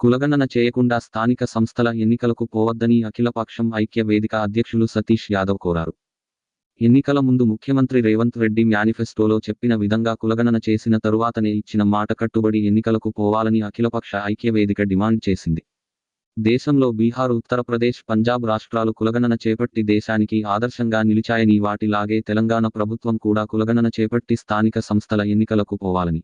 కులగణన చేయకుండా స్థానిక సంస్థల ఎన్నికలకు పోవద్దని అఖిలపక్షం ఐక్య వేదిక అధ్యక్షులు సతీష్ యాదవ్ కోరారు. ఎన్నికల ముందు ముఖ్యమంత్రి రేవంత్ రెడ్డి మేనిఫెస్టోలో చెప్పిన విధంగా కులగణన చేసిన తరువాతనే ఇచ్చిన మాట కట్టుబడి ఎన్నికలకు పోవాలని అఖిలపక్ష ఐక్య వేదిక డిమాండ్ చేసింది. దేశంలో బీహార్ ఉత్తరప్రదేశ్ పంజాబ్ రాష్ట్రాలు కులగణన చేపట్టి దేశానికి ఆదర్శంగా నిలిచాయని వాటిలాగే తెలంగాణ ప్రభుత్వం కూడా కులగణన చేపట్టి స్థానిక సంస్థల ఎన్నికలకు పోవాలని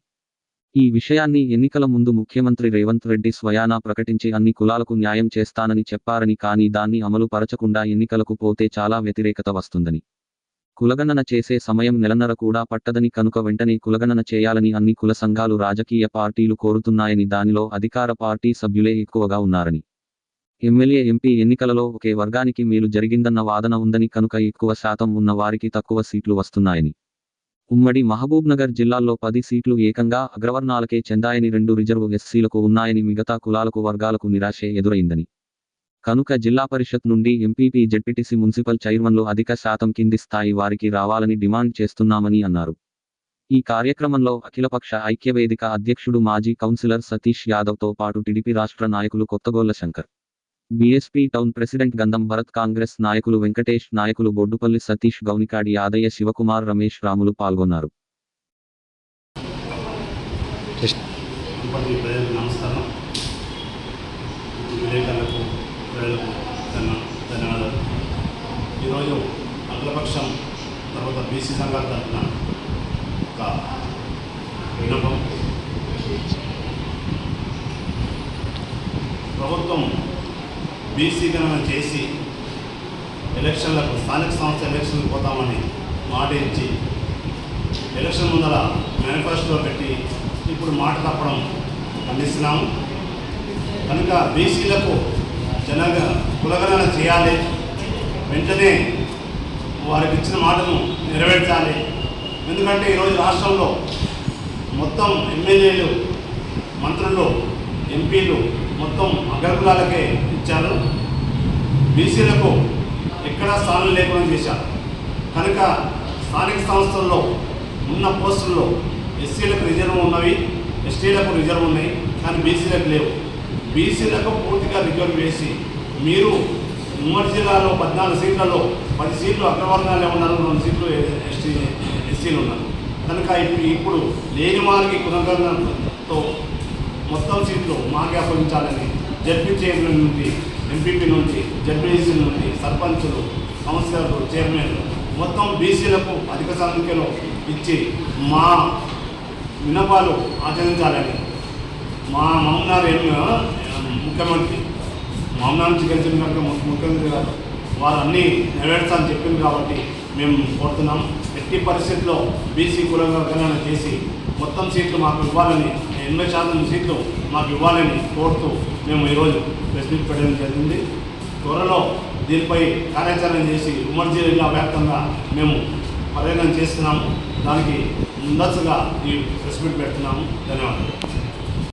ఈ విషయాన్ని ఎన్నికల ముందు ముఖ్యమంత్రి రేవంత్ రెడ్డి స్వయానా ప్రకటించి అన్ని కులాలకు న్యాయం చేస్తానని చెప్పారని కానీ దాన్ని అమలు పరచకుండా ఎన్నికలకు పోతే చాలా వ్యతిరేకత వస్తుందని. కులగణన చేసే సమయం నెలన్నర కూడా పట్టదని కనుక వెంటనే కులగణన చేయాలని అన్ని కుల సంఘాలు రాజకీయ పార్టీలు కోరుతున్నాయని దానిలో అధికార పార్టీ సభ్యులే ఎక్కువగా ఉన్నారని. ఎమ్మెల్యే ఎంపీ ఎన్నికలలో ఒకే వర్గానికి మేలు జరిగిందన్న వాదన ఉందని కనుక ఎక్కువ శాతం ఉన్న వారికి తక్కువ సీట్లు వస్తున్నాయని. ఉమ్మడి మహబూబ్నగర్ జిల్లాల్లో పది సీట్లు ఏకంగా అగ్రవర్ణాలకే చెందాయని రెండు రిజర్వ్ ఎస్సీలకు ఉన్నాయని మిగతా కులాలకు వర్గాలకు నిరాశే ఎదురైందని. కనుక జిల్లా పరిషత్ నుండి ఎంపీపీ జెడ్పీటీసీ మున్సిపల్ చైర్మన్లు అధిక శాతం కింది స్థాయి వారికి రావాలని డిమాండ్ చేస్తున్నామని అన్నారు. ఈ కార్యక్రమంలో అఖిలపక్ష ఐక్యవేదిక అధ్యక్షుడు మాజీ కౌన్సిలర్ సతీష్ యాదవ్తో పాటు టీడీపీ రాష్ట్ర నాయకులు Kothagolla Shankar. BSP town president Gandham Bharath Congress నాయకులు వెంకటేష్ నాయకులు బొడ్డుపల్లి సతీష్ గౌనికాడి యాదయ్య శివకుమార్ రమేష్ రాములు పాల్గొన్నారు. ఈరోజు అఖిలపక్షం తర్వాత బీసీ సంఘాల తరఫున ఒక విన్నపం. ప్రభుత్వం బీసీ గణన చేసి ఎలక్షన్లకు స్థానిక సంస్థ ఎలక్షన్లకు పోతామని మాట ఇచ్చి ఎలక్షన్ ముందర మేనిఫెస్టో పెట్టి ఇప్పుడు మాట తప్పడం ఖండిస్తున్నాము. కనుక బీసీలకు జనగ కులగణన చేయాలి. వెంటనే వారికి ఇచ్చిన మాటను నెరవేర్చాలి. ఎందుకంటే ఈరోజు రాష్ట్రంలో మొత్తం ఎమ్మెల్యేలు మంత్రులు ఎంపీలు మొత్తం అగ్రకులాలకే ఇచ్చారు. బీసీలకు ఎక్కడా స్థానం లేకుండా చేశారు. కనుక స్థానిక సంస్థల్లో ఉన్న పోస్టుల్లో ఎస్సీలకు రిజర్వ్ ఉన్నవి ఎస్టీలకు రిజర్వ్ ఉన్నాయి కానీ బీసీలకు లేవు. బీసీలకు పూర్తిగా రిజర్వ్ వేసి మీరు ఉమ్మడి జిల్లాలో పద్నాలుగు సీట్లలో పది సీట్లు అగ్రవర్ణాలే ఉన్నారు రెండు సీట్లు ఎస్టీ ఎస్సీలు ఉన్నారు. కనుక ఇప్పుడు ఇప్పుడు లేని వారికి కులగణతో మొత్తం సీట్లు మాకే అప్పగించాలని జడ్పీ చైర్మన్ నుండి ఎంపీపీ నుంచి జడ్పీసీ నుండి సర్పంచులు కౌన్సిలర్లు చైర్మన్లు మొత్తం బీసీలకు అధిక సంఖ్యలో ఇచ్చి మా వినపాలు ఆచరించాలని. మా మామూలు ఏమి ముఖ్యమంత్రి మామూలు నుంచి గెలిచిన ముఖ్యమంత్రి గారు వారు అన్నీ నెరవేర్చాలని చెప్పింది కాబట్టి మేము కోరుతున్నాం. ఎట్టి పరిస్థితుల్లో బీసీ కులగణన చేసి మొత్తం సీట్లు మాకు ఇవ్వాలని ఎనభై శాతం సీట్లు మాకు ఇవ్వాలని కోరుతూ మేము ఈరోజు ప్రెస్ మీట్ పెట్టడం జరిగింది. త్వరలో దీనిపై కార్యాచరణ చేసి ఉమ్మడి జిల్లా వ్యాప్తంగా మేము పర్యటన చేస్తున్నాము. దానికి ముందస్తుగా ఈ ప్రెస్ మీట్ పెడుతున్నాము. ధన్యవాదాలు.